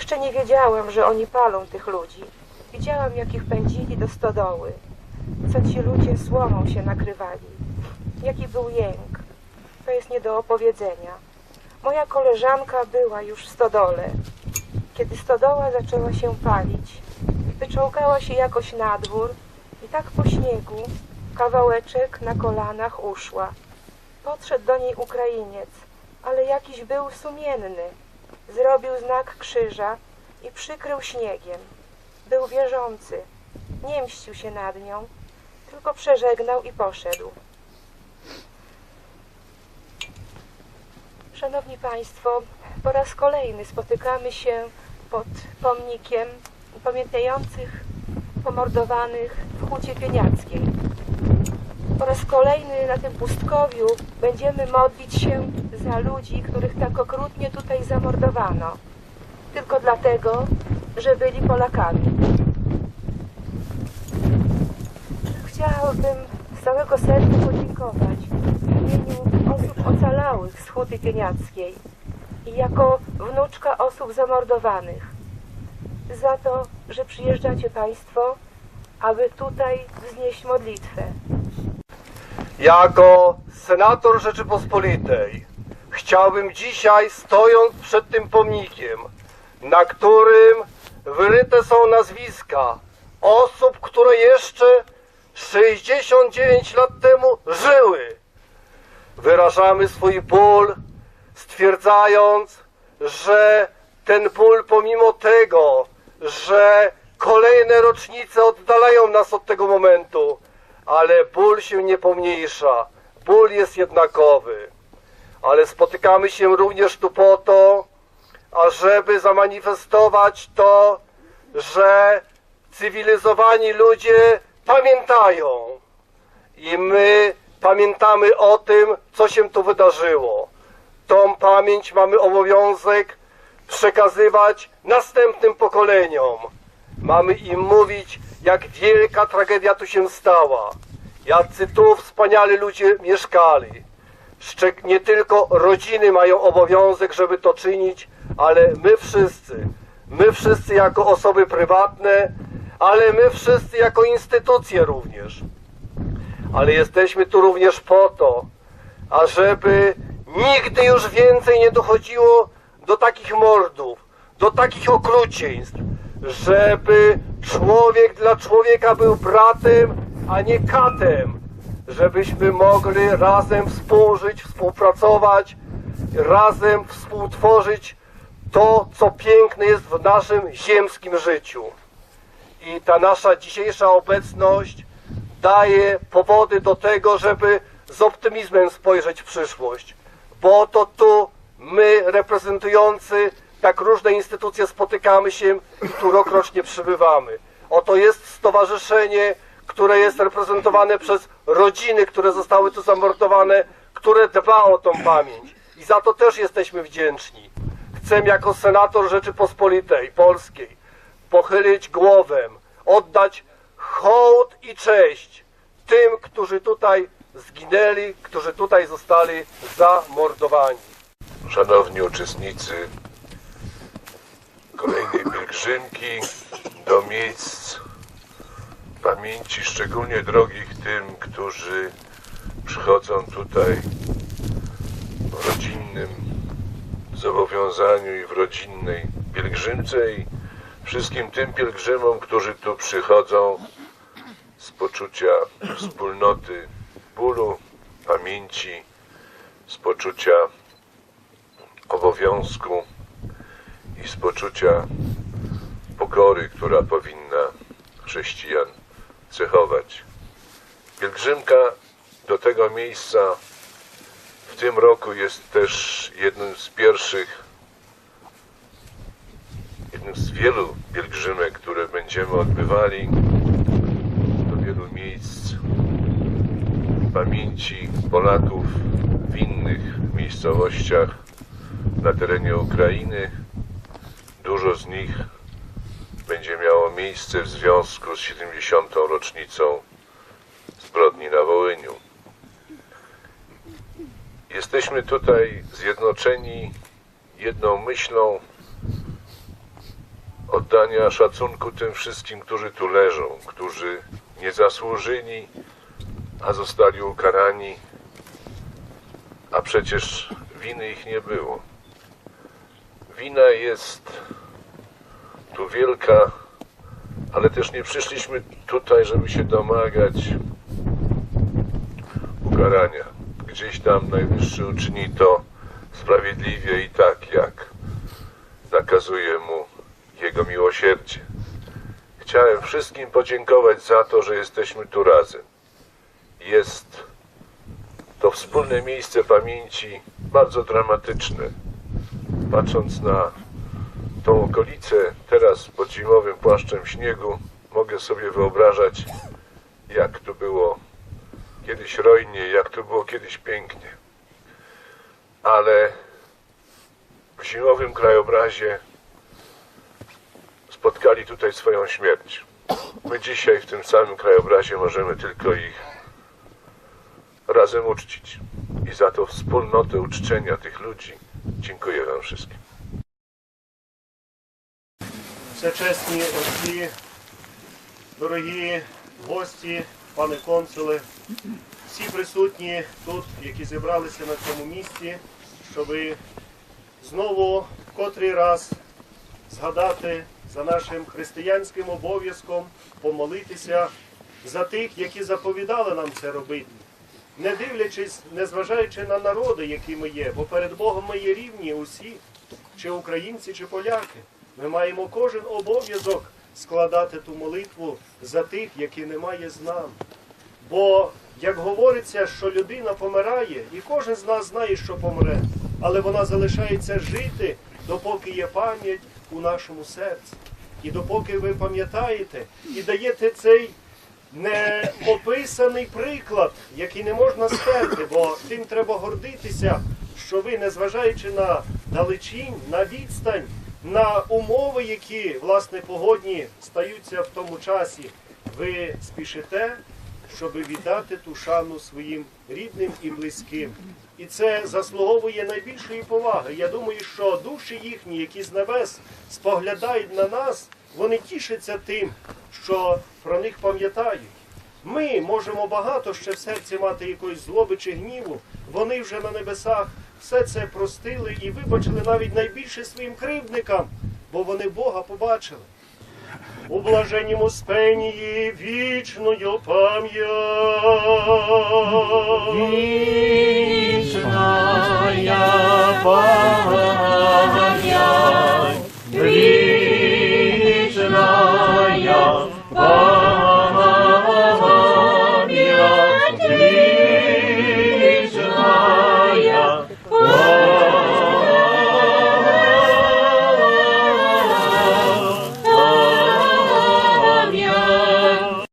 Jeszcze nie wiedziałam, że oni palą tych ludzi. Widziałam, jak ich pędzili do stodoły. Co ci ludzie słomą się nakrywali. Jaki był jęk. To jest nie do opowiedzenia. Moja koleżanka była już w stodole. Kiedy stodoła zaczęła się palić, wyczołgała się jakoś na dwór i tak po śniegu, kawałeczek na kolanach uszła. Podszedł do niej Ukrainiec, ale jakiś był sumienny. Zrobił znak krzyża i przykrył śniegiem. Był wierzący. Nie mścił się nad nią, tylko przeżegnał i poszedł. Szanowni Państwo, po raz kolejny spotykamy się pod pomnikiem pamiętających pomordowanych w Hucie Pieniackiej. Po raz kolejny na tym pustkowiu będziemy modlić się za ludzi, których tak okrutnie tutaj zamordowano. Tylko dlatego, że byli Polakami. Chciałabym z całego serca podziękować w imieniu osób ocalałych z Huty Pieniackiej i jako wnuczka osób zamordowanych za to, że przyjeżdżacie Państwo, aby tutaj wznieść modlitwę. Jako senator Rzeczypospolitej chciałbym dzisiaj, stojąc przed tym pomnikiem, na którym wyryte są nazwiska osób, które jeszcze 69 lat temu żyły, wyrażamy swój ból, stwierdzając, że ten ból pomimo tego, że kolejne rocznice oddalają nas od tego momentu, ale ból się nie pomniejsza. Ból jest jednakowy. Ale spotykamy się również tu po to, ażeby zamanifestować to, że cywilizowani ludzie pamiętają. I my pamiętamy o tym, co się tu wydarzyło. Tą pamięć mamy obowiązek przekazywać następnym pokoleniom. Mamy im mówić, jak wielka tragedia tu się stała. Jacy tu wspaniali ludzie mieszkali. Nie tylko rodziny mają obowiązek, żeby to czynić, ale my wszyscy. My wszyscy jako osoby prywatne, ale my wszyscy jako instytucje również. Ale jesteśmy tu również po to, ażeby nigdy już więcej nie dochodziło do takich mordów, do takich okrucieństw, żeby człowiek dla człowieka był bratem, a nie katem, żebyśmy mogli razem współżyć, współpracować, razem współtworzyć to, co piękne jest w naszym ziemskim życiu. I ta nasza dzisiejsza obecność daje powody do tego, żeby z optymizmem spojrzeć w przyszłość, bo to tu my, reprezentujący tak różne instytucje, spotykamy się i tu rokrocznie przybywamy. Oto jest stowarzyszenie, które jest reprezentowane przez rodziny, które zostały tu zamordowane, które dba o tą pamięć. I za to też jesteśmy wdzięczni. Chcę jako senator Rzeczypospolitej Polskiej pochylić głowę, oddać hołd i cześć tym, którzy tutaj zginęli, którzy tutaj zostali zamordowani. Szanowni uczestnicy kolejnej pielgrzymki do miejsc pamięci szczególnie drogich tym, którzy przychodzą tutaj w rodzinnym zobowiązaniu i w rodzinnej pielgrzymce i wszystkim tym pielgrzymom, którzy tu przychodzą z poczucia wspólnoty bólu, pamięci, z poczucia obowiązku i z poczucia pokory, która powinna chrześcijan cechować. Pielgrzymka do tego miejsca w tym roku jest też jednym z pierwszych, jednym z wielu pielgrzymek, które będziemy odbywali do wielu miejsc pamięci Polaków w innych miejscowościach na terenie Ukrainy. Dużo z nich będzie miało miejsce w związku z 70. rocznicą zbrodni na Wołyniu. Jesteśmy tutaj zjednoczeni jedną myślą, oddania szacunku tym wszystkim, którzy tu leżą, którzy nie zasłużyli, a zostali ukarani, a przecież winy ich nie było. Wina jest tu wielka, ale też nie przyszliśmy tutaj, żeby się domagać ukarania. Gdzieś tam Najwyższy uczyni to sprawiedliwie i tak, jak nakazuje mu jego miłosierdzie. Chciałem wszystkim podziękować za to, że jesteśmy tu razem. Jest to wspólne miejsce pamięci bardzo dramatyczne. Patrząc na tą okolicę teraz pod zimowym płaszczem śniegu, mogę sobie wyobrażać, jak tu było kiedyś rojnie, jak tu było kiedyś pięknie. Ale w zimowym krajobrazie spotkali tutaj swoją śmierć. My dzisiaj w tym samym krajobrazie możemy tylko ich razem uczcić. I za tą wspólnotę uczczenia tych ludzi dziękuję Wam wszystkim. Всечесні отці, дорогі гості, пане консуле, всі присутні тут, які зібралися на цьому місці, щоб знову котрий раз згадати за нашим християнським обов'язком, помолитися за тих, які заповідали нам це робити. Не дивлячись, незважаючи на народи, які ми є, бо перед Богом ми є рівні усі, чи українці, чи поляки. Ми маємо кожен обов'язок складати ту молитву за тих, які немає з нами. Бо, як говориться, що людина помирає, і кожен з нас знає, що помре, але вона залишається жити, допоки є пам'ять у нашому серці. І допоки ви пам'ятаєте і даєте цей неописаний приклад, який не можна стерти, бо тим треба гордитися, що ви, незважаючи на далечінь, на відстань, на умови, які власне погодні стаються в тому часі, ви спішите, щоб віддати ту шану своїм рідним і близьким. І це заслуговує найбільшої поваги. Я думаю, що душі їхні, які з небес споглядають на нас, вони тішаться тим, що про них пам'ятають. Ми можемо багато ще в серці мати якоїсь злоби чи гніву. Вони вже на небесах все це простили і вибачили навіть найбільше своїм кривдникам, бо вони Бога побачили. У блаженнім успенії вічною пам'ять. Вічна пам'ять,